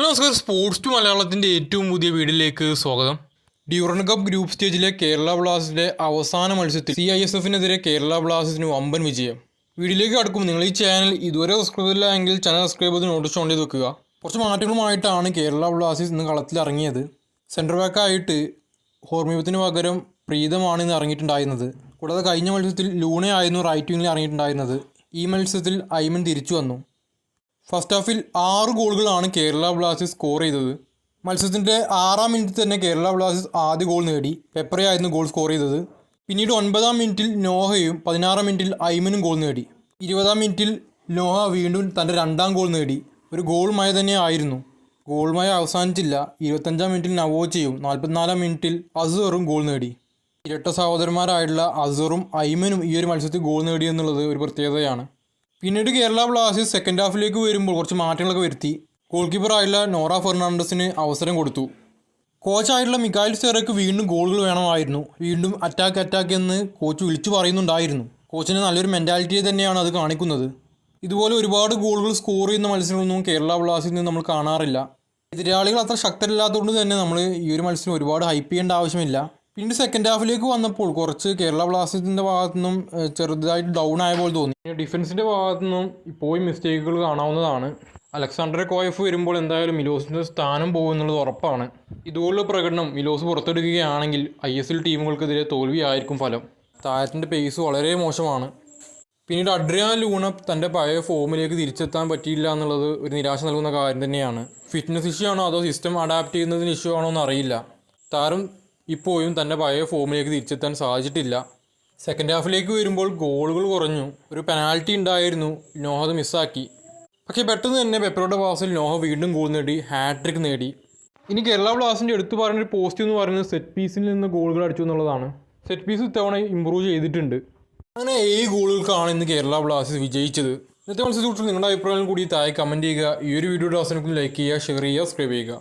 Hello നമസ്കാരം. Sports to മലയാളത്തിന്റെ ഏറ്റവും പുതിയ വീഡിയോയിലേക്ക് സ്വാഗതം. ഡ്യൂറൻ കപ്പ് ഗ്രൂപ്പ് സ്റ്റേജിലെ കേരള ബ്ലാസ്റ്റിന്റെ അവസാന മത്സരത്തിൽ സി ഐ എസ് എഫിനെതിരെ കേരള ബ്ലാസ്റ്റേഴ്സിന് വമ്പൻ വിജയം. വീഡിയോയിലേക്ക് കടക്കും നിങ്ങൾ ഈ ചാനൽ ഇതുവരെ സബ്സ്ക്രൈബ് ചെയ്തില്ല എങ്കിൽ ചാനൽ സബ്സ്ക്രൈബ് ചെയ്ത് നോട്ടീസ് ഓൺ ചെയ്ത് വെക്കുക. കുറച്ച് മാറ്റങ്ങളുമായിട്ടാണ് കേരള ബ്ലാസ്റ്റേഴ്സ് ഇന്ന് കളത്തിൽ ഇറങ്ങിയത്. സെന്റർ ബാക്കായിട്ട് ഹോർമിയത്തിന് പകരം പ്രീതമാണ് ഇന്ന് ഇറങ്ങിയിട്ടുണ്ടായിരുന്നത്. കൂടാതെ കഴിഞ്ഞ മത്സരത്തിൽ ലൂണയായിരുന്നു റൈറ്റ് വിങ്ങിൽ ഇറങ്ങിയിട്ടുണ്ടായിരുന്നത്. ഈ മത്സരത്തിൽ ഐമൻ തിരിച്ചു വന്നു. ഫസ്റ്റ് ഹാഫിൽ ആറ് ഗോളുകളാണ് കേരള ബ്ലാസ്റ്റേഴ്സ് സ്കോർ ചെയ്തത്. മത്സരത്തിന്റെ ആറാം മിനിറ്റിൽ തന്നെ കേരള ബ്ലാസ്റ്റേഴ്സ് ആദ്യ ഗോൾ നേടി. പെപ്പറയായിരുന്നു ഗോൾ സ്കോർ ചെയ്തത്. പിന്നീട് ഒൻപതാം മിനിറ്റിൽ നോഹയും പതിനാറാം മിനിറ്റിൽ ഐമനും ഗോൾ നേടി. ഇരുപതാം മിനിറ്റിൽ നോഹ വീണ്ടും തന്റെ രണ്ടാം ഗോൾ നേടി. ഒരു ഗോൾ മഴ തന്നെ ആയിരുന്നു. ഗോൾ മഴ അവസാനിച്ചില്ല. ഇരുപത്തഞ്ചാം മിനിറ്റിൽ നവോച്ചയും നാൽപ്പത്തിനാലാം മിനിറ്റിൽ അസറും ഗോൾ നേടി. ഇരട്ട സഹോദരന്മാരായിട്ടുള്ള അസറും ഐമനും ഈ ഒരു മത്സരത്തിൽ ഗോൾ നേടി എന്നുള്ളത് ഒരു പ്രത്യേകതയാണ്. പിന്നീട് കേരള ബ്ലാസ്റ്റേഴ്സ് സെക്കൻഡ് ഹാഫിലേക്ക് വരുമ്പോൾ കുറച്ച് മാറ്റങ്ങളൊക്കെ വരുത്തി. ഗോൾ കീപ്പറായുള്ള നോറ ഫെർണാണ്ടസിന് അവസരം കൊടുത്തു. കോച്ചായിട്ടുള്ള മിക്കായിൽ സെറയ്ക്ക് വീണ്ടും ഗോളുകൾ വേണമായിരുന്നു. വീണ്ടും അറ്റാക്ക് അറ്റാക്ക് എന്ന് കോച്ച് വിളിച്ചു പറയുന്നുണ്ടായിരുന്നു. കോച്ചിന് നല്ലൊരു മെന്റാലിറ്റിയെ തന്നെയാണ് അത് കാണിക്കുന്നത്. ഇതുപോലെ ഒരുപാട് ഗോളുകൾ സ്കോർ ചെയ്യുന്ന മത്സരങ്ങളൊന്നും കേരള ബ്ലാസ്റ്റേഴ്സിൽ നിന്ന് നമ്മൾ കാണാറില്ല. എതിരാളികൾ അത്ര ശക്തരല്ലാത്തതുകൊണ്ട് തന്നെ നമ്മൾ ഈ ഒരു മത്സരം ഒരുപാട് ഹൈപ്പ് ചെയ്യേണ്ട ആവശ്യമില്ല. പിന്നീട് സെക്കൻഡ് ഹാഫിലേക്ക് വന്നപ്പോൾ കുറച്ച് കേരള ബ്ലാസ്റ്റേഴ്സിന്റെ ഭാഗത്തു നിന്നും ചെറുതായിട്ട് ഡൗൺ ആയ പോലെ തോന്നി. ഡിഫൻസിന്റെ ഭാഗത്തു നിന്നും ഇപ്പോഴും മിസ്റ്റേക്കുകൾ കാണാവുന്നതാണ്. അലക്സാണ്ടറെ കോയഫ് വരുമ്പോൾ എന്തായാലും മിലോസിന്റെ സ്ഥാനം പോകുമെന്നുള്ളത് ഉറപ്പാണ്. ഇതുപോലുള്ള പ്രകടനം മിലോസ് പുറത്തെടുക്കുകയാണെങ്കിൽ ഐ എസ് എൽ ടീമുകൾക്കെതിരെ തോൽവിയായിരിക്കും ഫലം. താരത്തിന്റെ പേസ് വളരെ മോശമാണ്. പിന്നീട് അഡ്രിയാൻ ലൂണ തന്റെ പഴയ ഫോമിലേക്ക് തിരിച്ചെത്താൻ പറ്റിയില്ല എന്നുള്ളത് ഒരു നിരാശ നൽകുന്ന കാര്യം തന്നെയാണ്. ഫിറ്റ്നസ് ഇഷ്യൂ ആണോ അതോ സിസ്റ്റം അഡാപ്റ്റ് ചെയ്യുന്നതിന് ഇഷ്യൂ ആണോ എന്നറിയില്ല. താരം ഇപ്പോഴും തന്റെ പഴയ ഫോമിലേക്ക് തിരിച്ചെത്താൻ സാധിച്ചിട്ടില്ല. സെക്കൻഡ് ഹാഫിലേക്ക് വരുമ്പോൾ ഗോളുകൾ കുറഞ്ഞു. ഒരു പെനാൽറ്റി ഉണ്ടായിരുന്നു. നോഹ അത് മിസ്സാക്കി പക്ഷേ പെട്ടെന്ന് തന്നെ പെപ്പറുടെ പാസിൽ നോഹ വീണ്ടും ഗോൾ നേടി. ഹാട്രിക് നേടി. ഇനി കേരള ബ്ലാസ്റ്റിന്റെ എടുത്തു പറയുന്ന ഒരു പോസ്റ്റ് എന്ന് പറയുന്നത് സെറ്റ് പീസിൽ നിന്ന് ഗോളുകൾ അടിച്ചു എന്നുള്ളതാണ്. സെറ്റ് പീസ് ഇത്തവണ ഇമ്പ്രൂവ് ചെയ്തിട്ടുണ്ട്. അങ്ങനെ ഏഴ് ഗോളുകൾക്കാണ് ഇന്ന് കേരള ബ്ലാസ്റ്റേഴ്സ് വിജയിച്ചത്. ഇന്നത്തെ മത്സരത്തിൽ നിങ്ങളുടെ അഭിപ്രായം കൂടി താഴെ കമന്റ് ചെയ്യുക. ഈ ഒരു വീഡിയോയുടെ അവസരത്തിൽ ലൈക്ക് ചെയ്യുക ഷെയർ ചെയ്യുക സബ്സ്ക്രൈബ് ചെയ്യുക.